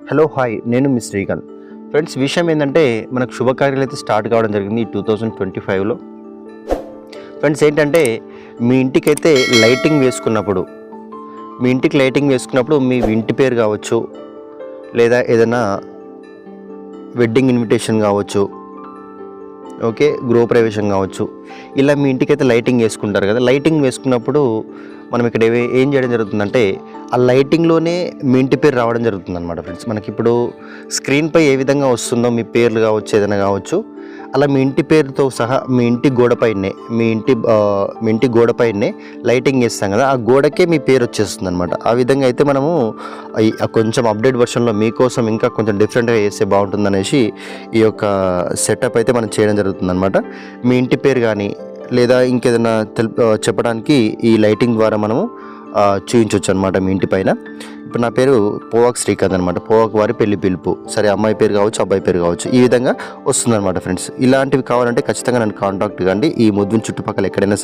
Hello hi. నేను మీ Srikanth. Friends విషయం ఏంటంటే మనకు శుభకార్యాలు అయితే స్టార్ట్ కావడం జరిగింది టూ థౌజండ్ ట్వంటీ ఫైవ్లో. ఫ్రెండ్స్ ఏంటంటే మీ ఇంటికైతే లైటింగ్ వేసుకున్నప్పుడు మీ ఇంటికి లైటింగ్ వేసుకున్నప్పుడు మీ ఇంటి పేరు కావచ్చు లేదా ఏదైనా వెడ్డింగ్ ఇన్విటేషన్ కావచ్చు ఓకే గృహప్రవేశం కావచ్చు. ఇలా మీ ఇంటికైతే లైటింగ్ వేసుకుంటారు కదా లైటింగ్ వేసుకున్నప్పుడు మనం ఇక్కడ ఏం చేయడం జరుగుతుందంటే ఆ లైటింగ్లోనే మీ ఇంటి పేరు రావడం జరుగుతుంది అనమాట ఫ్రెండ్స్. మనకి ఇప్పుడు స్క్రీన్పై ఏ విధంగా వస్తుందో మీ పేర్లు కావచ్చు ఏదైనా కావచ్చు అలా మీ ఇంటి పేరుతో సహా మీ ఇంటి గోడపైనే మీ ఇంటి మీ ఇంటి గోడపైనే లైటింగ్ వేస్తాం కదా ఆ గోడకే మీ పేరు వచ్చేస్తుంది అనమాట ఆ విధంగా అయితే మనము ఆ కొంచెం అప్డేట్ వర్షన్లో మీకోసం ఇంకా కొంచెం డిఫరెంట్గా చేస్తే బాగుంటుంది అనేసి ఈ యొక్క సెటప్ అయితే మనం చేయడం జరుగుతుంది అనమాట మీ ఇంటి పేరు కానీ లేదా ఇంకేదైనా తెలు చెప్పడానికి ఈ లైటింగ్ ద్వారా మనము చూపించవచ్చు అనమాట మీ ఇంటిపైన నా పేరు పోవాక్ శ్రీకాంత్ అనమాట పోవాక్ వారి పెళ్ళి పిలుపు. సరే అమ్మాయి పేరు కావచ్చు అబ్బాయి పేరు కావచ్చు ఈ విధంగా వస్తుందన్నమాట ఫ్రెండ్స్. ఇలాంటివి కావాలంటే ఖచ్చితంగా నన్ను కాంటాక్ట్ కండి. ఈ ముద్దుని చుట్టుపక్కల ఎక్కడైనా సరే